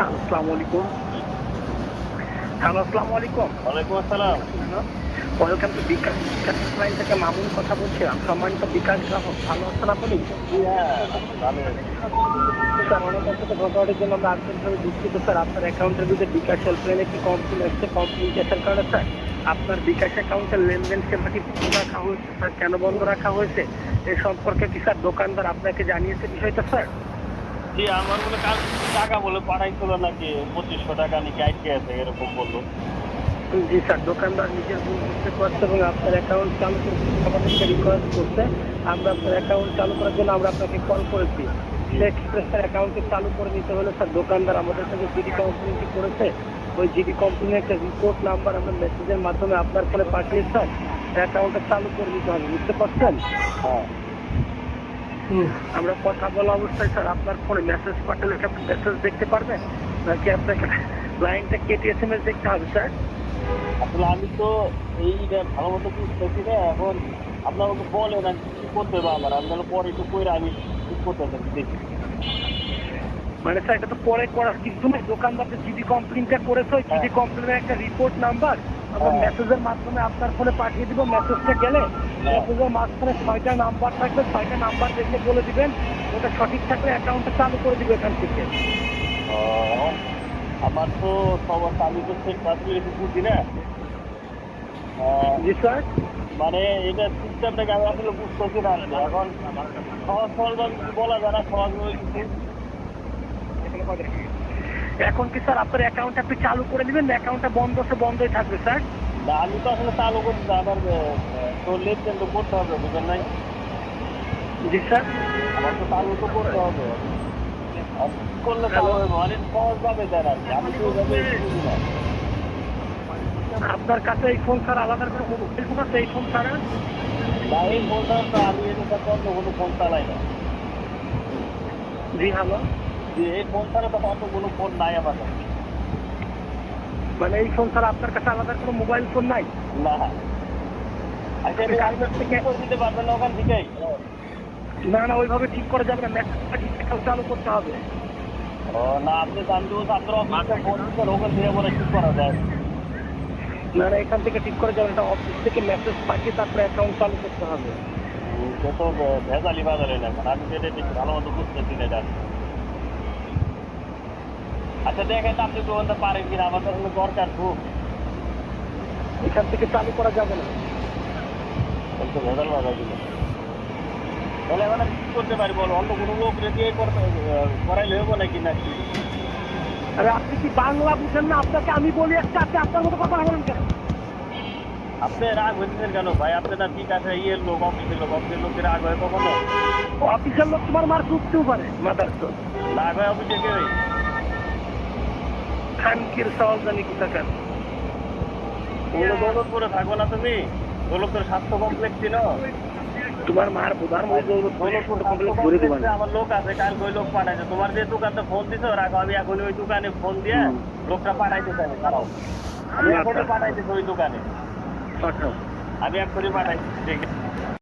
আসসালামু আলাইকুম। হ্যালো আসসালামু আলাইকুম। ওয়ালাইকুম আসসালাম। Welcome to bKash bKash line থেকে মামুন কথা বলছিলাম সম্মানিত বিকাশ গ্রাহক। ভালো আছেন আপনি? স্যার আমাদের কাছে ঘটনাটির জন্য আমরা আন্তরিকভাবে দুঃখিত স্যার আপনার অ্যাকাউন্টের বিকাশ হেল্পলাইনে একটি কমপ্লেন এসছে। কমপ্লেন কারণে স্যার আপনার বিকাশ অ্যাকাউন্টের লেনদেন সেবাটি বন্ধ রাখা হয়েছে স্যার কেন বন্ধ রাখা হয়েছে? এ সম্পর্কে কি স্যার দোকানদার আপনাকে জানিয়েছে বিষয়টা স্যার জি আমার বলে কাল টাকা বলে পাঠাইছিল নাকি পঁচিশশো টাকা নাকি আইকে আছে এরকম বলল। জি স্যার দোকানদার নিজের ভুল বুঝতে পারছে এবং আপনার অ্যাকাউন্ট চালু করতে আমাদেরকে রিকোয়েস্ট করছে। আমরা আপনার অ্যাকাউন্ট চালু করার জন্য আমরা আপনাকে কল করেছি। সেক্ষেত্রে স্যার অ্যাকাউন্টে চালু করে নিতে হলে স্যার দোকানদার আমাদের কাছে জিডি কমপ্লেনটি করেছে। ওই জিডি কমপ্লেনের একটা রিপোর্ট নাম্বার আমরা মেসেজের মাধ্যমে আপনার ফোনে পাঠিয়ে স্যার অ্যাকাউন্টটা চালু করে নিতে হবে বুঝতে পারছেন? হ্যাঁ। আমরা কথা বলা অবস্থায় স্যার আপনার ফোনে মেসেজ পাঠালে কি আপনি মেসেজ দেখতে পারবেন? নাকি আপনাকে লাইনটা কেটে এস এম এস দেখতে হবে স্যার? আসলে আমি তো এইটা ভালো মতো বুঝতেছি না এখন আপনার ওকে বলে না কি করতে হবে আমার? আমি তাহলে পরে একটু করে আমি ঠিক করতে পারি দেখি। মানে স্যার এটা তো পরে করার কিন্তু না দোকানদার যে জিডি কমপ্লেনটা করেছে জিডি কমপ্লেনের একটা রিপোর্ট নাম্বার হ্যাঁ। মেসেজের মাধ্যমে আপনার ফোনে পাঠিয়ে দিব। মেসেজটা গেলে মেসেজের মাঝখানে ছয়টা নাম্বার থাকবে। ছয়টা নাম্বার দেখে বলে দিবেন ওটা সঠিক থাকলে অ্যাকাউন্টটা চালু করে দিবে এখান থেকে। আমার তো সবার আমি তো পাচ্ছি একটু বুঝি না জি স্যার। মানে এটা সিস্টেমটাকে আমি আসলে বুঝতেছি না। এখন সহজ কিছু বলা যায় না কিছু। এখন কি স্যার আপনার অ্যাকাউন্ট আপনি চালু করে দিবেন? না অ্যাকাউন্টটা বন্ধ আছে বন্ধই থাকবে স্যার? না আমি তো আসলে চালু করছি না, আমার তো লেনদেন তো করতে হবে বুঝলেন নাই? জি স্যার। আমার তো চালু তো করতে হবে। করলে চালু হবে মানে সহজভাবে দেন আর আমি তো ওইভাবে না। আপনার কাছে এই ফোন স্যার আলাদা করে মোবাইল ফোন আছে? এই ফোন ছাড়া না এই ফোনটা তো আমি এটা কোনো ফোন চালাই না। জি হ্যালো। যে এই ফোন ছাড়া তো কোনো ফোন নাই আমার কাছে। মানে এই ফোন ছাড়া আপনার কাছে আলাদা কোনো মোবাইল ফোন নাই? না। আচ্ছা দিতে পারবেন না ওখান থেকেই। না না ওইভাবে ঠিক করা যাবে না। মেসেজটা ঠিক চালু করতে হবে। ও না আপনি আমি তো আপনার অফিসে ফোন দিচ্ছেন ওখান থেকে বলে ঠিক করা যায়। না না এখান থেকে ঠিক করে যাবে এটা অফিস থেকে মেসেজ পাঠিয়ে তারপরে অ্যাকাউন্ট চালু করতে হবে। সে তো ভেজালি বাজারে না আমি এটা ঠিক ভালো মতো বুঝতেছি না এটা। আচ্ছা দেখেন আপনি দোকানটা পারেন কিনা তো আসলে দরকার খুব। এখান থেকে চালু করা যাবে না। তো ভেজাল বাজার দিল তাহলে এখন কি করতে পারি বলো? অন্য কোনো লোক রেখে করাইলে হব নাকি নাকি? আরে আপনি কি বাংলা বুঝেন না? আপনাকে আমি বলি একটা আপনি আপনার মতো কথা বলেন কেন? আপনি রাগ হয়েছেন কেন ভাই? আপনি না ঠিক আছে ইয়ের লোক অফিসের লোক অফিসের লোকের রাগ হয় কখনো? অফিসের লোক তোমার মার উঠতেও পারে মাথার তো। রাগ হয় অফিসে কেউ খানকির সওয়াল জানি কোথাকার। দৌলতপুরে থাকো না তুমি। দৌলতপুর স্বাস্থ্য কমপ্লেক্স ছিল তোমার মার প্রধান আমার লোক আছে কাল ওই লোক পাঠাইছে? তোমার যে দোকানটা ফোন দিছো রাখো আমি এখন ওই দোকানে ফোন দিয়ে লোকটা পাঠাইতে চাই। দাঁড়াও। আমি এখনই পাঠাইতেছি ওই দোকানে। আমি এখনই পাঠাইছি